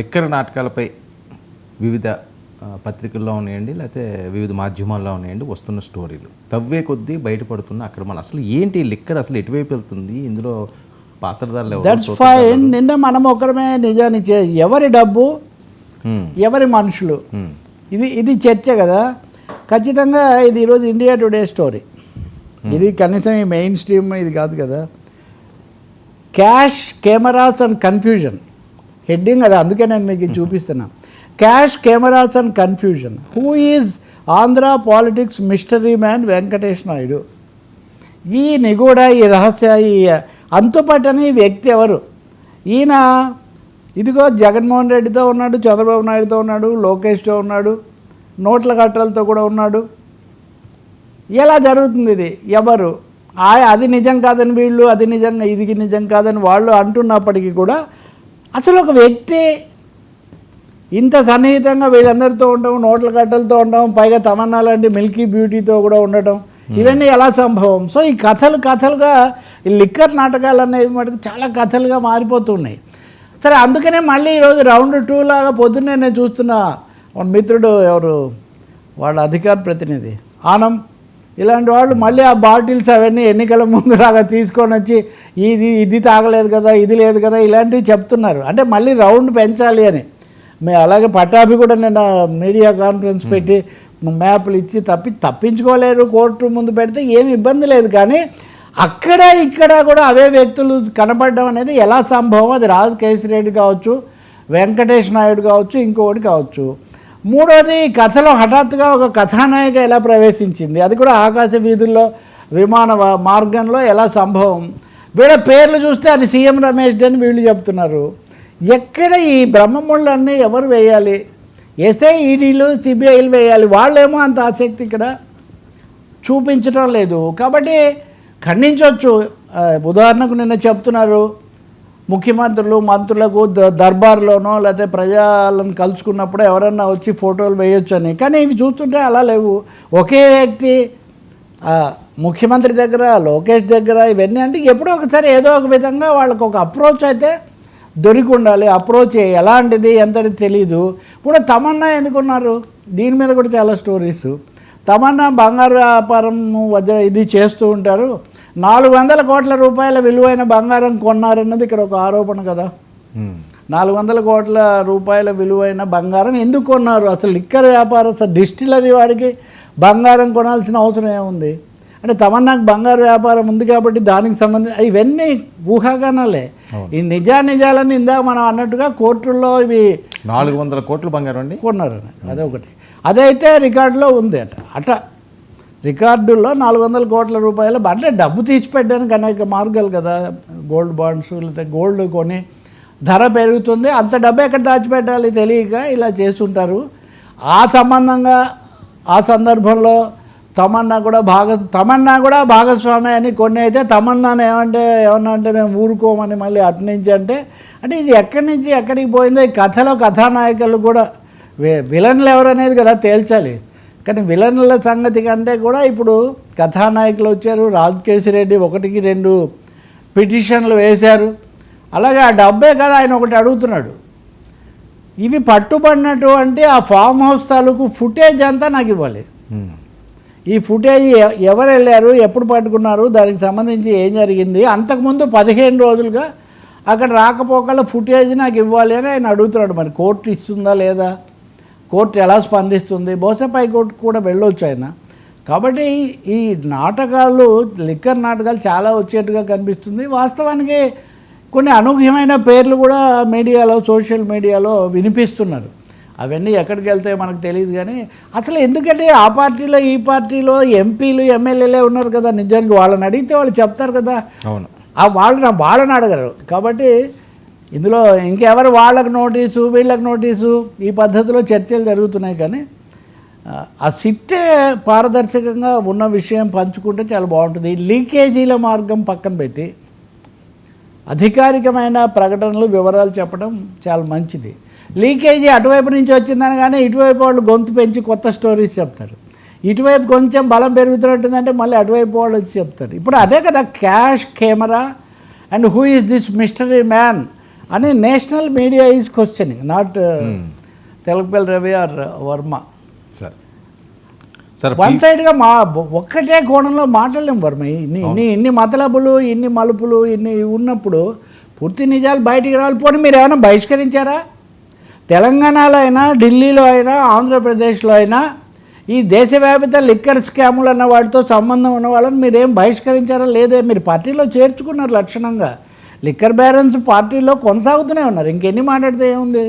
Liquor నాటకాలపై వివిధ పత్రికల్లో ఉన్నాయండి లేకపోతే వివిధ మాధ్యమాల్లో ఉన్నాయండి వస్తున్న స్టోరీలు. తవ్వే కొద్దీ బయటపడుతున్న అక్కడ మన అసలు ఏంటి లిక్కర్? అసలు ఎటువైపు వెళ్తుంది? ఇందులో పాత్రధారులు దట్స్ ఫైన్ నిన్న మనం ఒకరమే నిజానికి ఎవరి డబ్బు? ఎవరి మనుషులు? ఇది ఇది చర్చ కదా. ఖచ్చితంగా ఇది ఈరోజు ఇండియా టుడే స్టోరీ ఇది కనీసం ఈ మెయిన్ స్ట్రీమ్ ఇది కాదు కదా. Cash cameras and confusion heading అది అందుకే నేను మీకు చూపిస్తున్నా. Cash cameras and confusion. Who is Andhra politics mystery man Venkatesh Naidu ఈ నిగూఢ ఈ రహస్య ఈ అంతుపట్టని వ్యక్తి ఎవరు? ఈయన ఇదిగో జగన్మోహన్ రెడ్డితో ఉన్నాడు చంద్రబాబు నాయుడుతో ఉన్నాడు లోకేష్తో ఉన్నాడు నోట్ల కట్టలతో కూడా ఉన్నాడు. ఎలా జరుగుతుంది ఇది? ఎవరు? ఆ అది నిజం కాదని వీళ్ళు అది నిజంగా ఇది నిజం కాదని వాళ్ళు అంటున్నప్పటికీ కూడా అసలు ఒక వ్యక్తి ఇంత సన్నిహితంగా వీళ్ళందరితో ఉండడం నోట్ల కట్టలతో ఉండడం పైగా తమన్నా లాంటి మిల్కీ బ్యూటీతో కూడా ఉండటం ఇవన్నీ ఎలా సంభవం? సో ఈ కథలు కథలుగా ఈ లిక్కర్ నాటకాలు అనేవి మటుకు చాలా కథలుగా మారిపోతున్నాయి. సరే అందుకనే మళ్ళీ ఈరోజు రౌండ్ టూ లాగా పొద్దున్నే నేను చూస్తున్న మన మిత్రుడు ఎవరు? వాళ్ళ అధికార ప్రతినిధి ఆనం ఇలాంటి వాళ్ళు మళ్ళీ ఆ బాటిల్స్ అవన్నీ ఎన్నికల ముందు లాగా తీసుకొని వచ్చి ఇది ఇది తాగలేదు కదా ఇది లేదు కదా ఇలాంటివి చెప్తున్నారు. అంటే మళ్ళీ రౌండ్ పెంచాలి అని. మే అలాగే పట్టాభి కూడా నిన్న మీడియా కాన్ఫరెన్స్ పెట్టి మ్యాప్లు ఇచ్చి తప్పి తప్పించుకోలేరు కోర్టు ముందు పెడితే ఏమి ఇబ్బంది లేదు. కానీ అక్కడ ఇక్కడ కూడా అవే వ్యక్తులు కనపడడం అనేది ఎలా సంభవం? అది రాజు కేసిరెడ్డి కావచ్చు వెంకటేష్ నాయుడు కావచ్చు ఇంకొకటి కావచ్చు. మూడోది కథలో హఠాత్తుగా ఒక కథానాయిక ఎలా ప్రవేశించింది? అది కూడా ఆకాశ వీధుల్లో విమాన మార్గంలో ఎలా సంభవం? వీళ్ళ పేర్లు చూస్తే అది సీఎం రమేష్ అని వీళ్ళు చెప్తున్నారు. ఎక్కడ ఈ బ్రహ్మముళ్ళన్నీ ఎవరు వేయాలి? ఎస్ఐ ఈడీలు సిబిఐలు వేయాలి. వాళ్ళేమో అంత ఆసక్తి ఇక్కడ చూపించడం లేదు. కాబట్టి ఖండించవచ్చు. ఉదాహరణకు నిన్న చెప్తున్నారు ముఖ్యమంత్రులు మంత్రులకు ద- దర్బార్లోనో లేకపోతే ప్రజలను కలుసుకున్నప్పుడు ఎవరన్నా వచ్చి ఫోటోలు వేయొచ్చు అని కానీ ఇవి చూస్తుంటే అలా లేవు. ఒకే వ్యక్తి ముఖ్యమంత్రి దగ్గర లోకేష్ దగ్గర ఇవన్నీ అంటే ఎప్పుడో ఒకసారి ఏదో ఒక విధంగా వాళ్ళకు ఒక అప్రోచ్ అయితే దొరికి ఉండాలి. అప్రోచ్ ఎలాంటిది ఎంతది తెలీదు. ఇప్పుడు తమన్నా ఎందుకున్నారు? దీని మీద కూడా చాలా స్టోరీస్. తమన్నా బంగారు వ్యాపారం వజ్ర ఇది చేస్తూ ఉంటారు. నాలుగు వందల కోట్ల రూపాయల విలువైన బంగారం కొన్నారన్నది ఇక్కడ ఒక ఆరోపణ కదా. నాలుగు వందల కోట్ల రూపాయల విలువైన బంగారం ఎందుకు కొన్నారు? అసలు లిక్కర్ వ్యాపారం అసలు డిస్టిలరీ వాడికి బంగారం కొనాల్సిన అవసరం ఏముంది? అంటే తమన్నాకు బంగారు వ్యాపారం ఉంది కాబట్టి దానికి సంబంధించి ఇవన్నీ ఊహాగానాలే. ఈ నిజా నిజాలని ఇందాక మనం అన్నట్టుగా కోర్టుల్లో ఇవి నాలుగు వందల కోట్ల బంగారం అండి? కొన్నారు అదొకటి. అదైతే రికార్డులో ఉంది అట. అట. రికార్డుల్లో నాలుగు వందల కోట్ల రూపాయలు అంటే డబ్బు తీసిపెట్టడానికి అనేక మార్గాలు కదా. గోల్డ్ బాండ్స్ లేకపోతే గోల్డ్ కొని ధర పెరుగుతుంది. అంత డబ్బు ఎక్కడ దాచిపెట్టాలి తెలియక ఇలా చేస్తుంటారు. ఆ సంబంధంగా ఆ సందర్భంలో తమన్నా కూడా భాగ తమన్నా కూడా భాగస్వామి అని కొన్ని అయితే తమన్నాను ఏమంటే ఏమన్నా అంటే మేము ఊరుకోమని మళ్ళీ అటు నుంచి అంటే అంటే ఇది ఎక్కడి నుంచి ఎక్కడికి పోయిందో ఈ కథలో కథానాయకులు కూడా వి- విలన్లు ఎవరనేది కదా తేల్చాలి. కానీ విలన్ల సంగతి కంటే కూడా ఇప్పుడు కథానాయకులు వచ్చారు రాజకేశ్వరెడ్డి ఒకటికి రెండు పిటిషన్లు వేశారు. అలాగే ఆ డబ్బే కదా ఆయన ఒకటి అడుగుతున్నాడు. ఇవి పట్టుబడినటువంటి ఆ ఫామ్ హౌస్ తాలూకు ఫుటేజ్ అంతా నాకు ఇవ్వాలి ఈ ఫుటేజ్ ఎవరు వెళ్ళారు ఎప్పుడు పట్టుకున్నారు దానికి సంబంధించి ఏం జరిగింది అంతకుముందు పదిహేను రోజులుగా అక్కడ రాకపోకల ఫుటేజ్ నాకు ఇవ్వాలి అని ఆయన అడుగుతున్నాడు. మరి కోర్టు ఇస్తుందా లేదా? కోర్టు ఎలా స్పందిస్తుంది? బహుశా పై కోర్టు కూడా వెళ్ళొచ్చు ఆయన. కాబట్టి ఈ నాటకాలు లిక్కర్ నాటకాలు చాలా వచ్చేట్టుగా కనిపిస్తుంది. వాస్తవానికి కొన్ని అనూహ్యమైన పేర్లు కూడా మీడియాలో సోషల్ మీడియాలో వినిపిస్తున్నారు. అవన్నీ ఎక్కడికి వెళ్తాయో మనకు తెలియదు కానీ అసలు ఎందుకంటే ఆ పార్టీలో ఈ పార్టీలో ఎంపీలు ఎమ్మెల్యేలే ఉన్నారు కదా నిజానికి. వాళ్ళని అడిగితే వాళ్ళు చెప్తారు కదా. అవును. ఆ వాళ్ళని వాళ్ళని అడగరు. కాబట్టి ఇందులో ఇంకెవరు వాళ్ళకు నోటీసు వీళ్ళకి నోటీసు ఈ పద్ధతిలో చర్చలు జరుగుతున్నాయి కానీ ఆ, సిట్టే పారదర్శకంగా ఉన్న విషయం పంచుకుంటే చాలా బాగుంటుంది. లీకేజీల మార్గం పక్కన పెట్టి అధికారికమైన ప్రకటనలు వివరాలు చెప్పడం చాలా మంచిది. లీకేజీ అటువైపు నుంచి వచ్చిందని కానీ ఇటువైపు వాళ్ళు గొంతు పెంచి కొత్త స్టోరీస్ చెప్తారు. ఇటువైపు కొంచెం బలం పెరుగుతున్నట్టుందంటే మళ్ళీ అటువైపు వాళ్ళు వచ్చి చెప్తారు. ఇప్పుడు అదే కదా cash camera and who is this mystery man? అని national media is questioning not Telakapalli Ravi R Varma sir. Sir one సైడ్గా మా ఒక్కటే కోణంలో మాట్లాడలేం వర్మ. ఇన్ని ఇన్ని ఇన్ని మతలబులు ఇన్ని మలుపులు ఇన్ని ఉన్నప్పుడు పూర్తి నిజాలు బయటికి రాలిపోని మీరు ఏమైనా బహిష్కరించారా? తెలంగాణలో అయినా ఢిల్లీలో అయినా ఆంధ్రప్రదేశ్లో అయినా ఈ దేశవ్యాపిత లిక్కర్ స్కాములు అన్న వాటితో సంబంధం ఉన్న వాళ్ళని మీరేం బహిష్కరించారా? లేదే మీరు పార్టీలో చేర్చుకున్నారు లక్షణంగా. లిక్కర్ బ్యారెన్స్ పార్టీలో కొనసాగుతూనే ఉన్నారు. ఇంకెన్ని మాట్లాడితే ఏముంది?